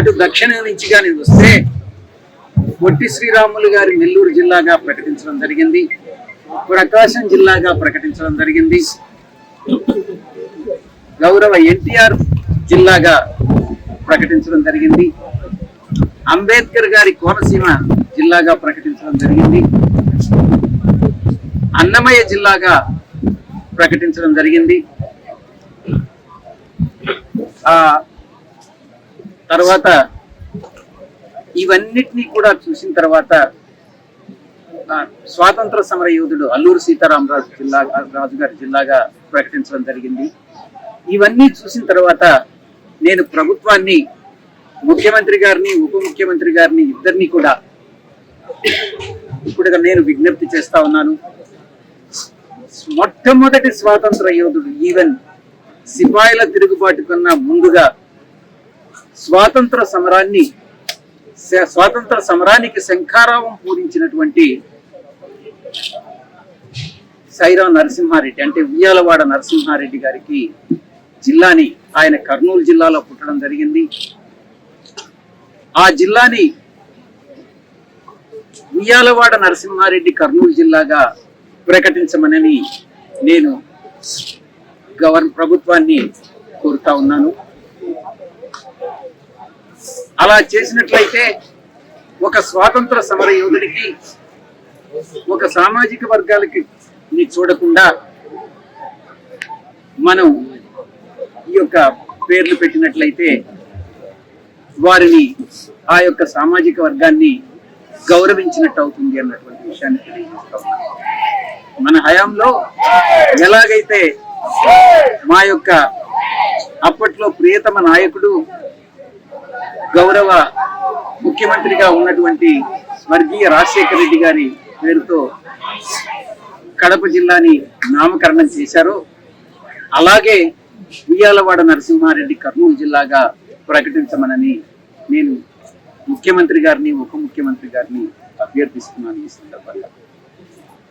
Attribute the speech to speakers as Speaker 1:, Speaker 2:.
Speaker 1: అటు దక్షిణ నుంచి కానీ వస్తే పొట్టి శ్రీరాములు గారి నెల్లూరు జిల్లాగా ప్రకటించడం జరిగింది. ప్రకాశం జిల్లాగా ప్రకటించడం జరిగింది. గౌరవ ఎన్టీఆర్ జిల్లాగా ప్రకటించడం జరిగింది. అంబేద్కర్ గారి కోనసీమ జిల్లాగా ప్రకటించడం జరిగింది. అన్నమయ్య జిల్లాగా ప్రకటించడం జరిగింది. ఆ తర్వాత ఇవన్నిటినీ కూడా చూసిన తర్వాత స్వాతంత్ర సమర యోధుడు అల్లూరు సీతారామరాజు జిల్లా రాజు గారి జిల్లాగా ప్రకటించడం జరిగింది. ఇవన్నీ చూసిన తర్వాత నేను ప్రభుత్వాన్ని ముఖ్యమంత్రి గారిని ఉప ముఖ్యమంత్రి గారిని ఇద్దరిని కూడా ఇప్పుడు నేను విజ్ఞప్తి చేస్తా ఉన్నాను. మొట్టమొదటి స్వాతంత్ర యోధుడు ఈవెన్ సిపాయిల తిరుగుబాటు కన్నా ముందుగా స్వాతంత్ర సమరాన్ని స్వాతంత్ర సమరానికి శంఖారావం పూరించినటువంటి సైరా నరసింహారెడ్డి అంటే ఉయ్యాలవాడ నరసింహారెడ్డి గారికి జిల్లాని ఆయన కర్నూలు జిల్లాలో పుట్టడం జరిగింది. ఆ జిల్లాని ఉయ్యాలవాడ నరసింహారెడ్డి కర్నూలు జిల్లాగా ప్రకటించమనని నేను గవర్న ప్రభుత్వాన్ని కోరుతా ఉన్నాను. అలా చేసినట్లయితే ఒక స్వాతంత్ర సమర యోధుడికి ఒక సామాజిక వర్గాలకి ని చూడకుండా మనం ఈ యొక్క పేర్లు పెట్టినట్లయితే వారిని ఆ యొక్క సామాజిక వర్గాన్ని గౌరవించినట్టు అవుతుంది అన్నటువంటి విషయాన్ని తెలియజేస్తాం. మన హయాంలో ఎలాగైతే మా యొక్క అప్పట్లో ప్రియతమ నాయకుడు గౌరవ ముఖ్యమంత్రిగా ఉన్నటువంటి స్వర్గీయ రాజశేఖర రెడ్డి గారి పేరుతో కడప జిల్లాని నామకరణం చేశారో. అలాగే ఉయ్యాలవాడ నరసింహారెడ్డి కర్నూలు జిల్లాగా ప్రకటించమనని నేను ముఖ్యమంత్రి గారిని ఉప ముఖ్యమంత్రి గారిని అభ్యర్థిస్తున్నాను ఈ సందర్భంగా.